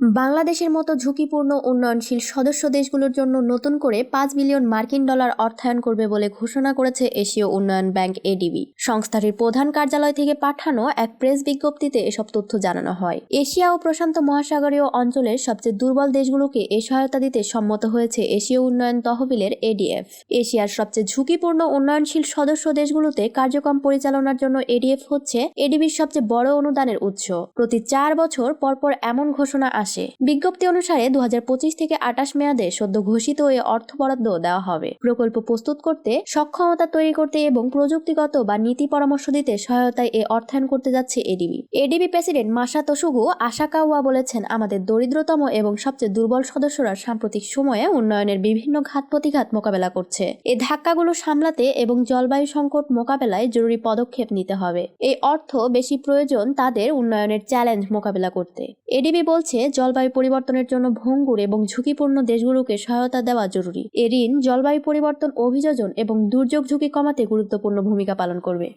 বাংলাদেশের মতো ঝুঁকিপূর্ণ উন্নয়নশীল সদস্য দেশগুলোর জন্য নতুন করে পাঁচ বিলিয়ন মার্কিন ডলার অর্থায়ন করবে বলে ঘোষণা করেছে এশীয় উন্নয়ন ব্যাংক এডিবি সংস্থাটির প্রধান কার্যালয় থেকে পাঠানো এক প্রেস বিজ্ঞপ্তিতে এসব তথ্য জানানো হয়। এশিয়া ও প্রশান্ত মহাসাগরীয় অঞ্চলের সবচেয়ে দুর্বল দেশগুলোকে এ সহায়তা দিতে সম্মত হয়েছে এশীয় উন্নয়ন তহবিলের এডিএফ এশিয়ার সবচেয়ে ঝুঁকিপূর্ণ উন্নয়নশীল সদস্য দেশগুলোতে কার্যক্রম পরিচালনার জন্য এডিএফ হচ্ছে এডিবির সবচেয়ে বড় অনুদানের উৎস। প্রতি চার বছর পরপর এমন ঘোষণা বিজ্ঞপ্তি অনুসারে দু হাজার পঁচিশ থেকে আটাশ মেয়াদে সদ্য ঘোষিত এই অর্থ বরাদ্দ দেওয়া হবে। প্রকল্প প্রস্তুত করতে সক্ষমতা তৈরি করতে এবং প্রযুক্তিগত বা নীতি পরামর্শ দিতে সহায়তায় এ অর্থায়ন করতে যাচ্ছে এডিবি এডিবি প্রেসিডেন্ট মাসা তোশুগু আশাকাওয়া বলেছেন, আমাদের দরিদ্রতম এবং সবচেয়ে দুর্বল সদস্যরা সাম্প্রতিক সময়ে উন্নয়নের বিভিন্ন ঘাত প্রতিঘাত মোকাবেলা করছে। এই ধাক্কাগুলো সামলাতে এবং জলবায়ু সংকট মোকাবেলায় জরুরি পদক্ষেপ নিতে হবে। এই অর্থ বেশি প্রয়োজন তাদের উন্নয়নের চ্যালেঞ্জ মোকাবেলা করতে। এডিবি বলছে জলবায়ু পরিবর্তনের জন্য ভঙ্গুর এবং ঝুঁকিপূর্ণ দেশগুলোকে সহায়তা দেওয়া জরুরি। এ ঋণ জলবায়ু পরিবর্তন, অভিযোজন এবং দুর্যোগ ঝুঁকি কমাতে গুরুত্বপূর্ণ ভূমিকা পালন করবে।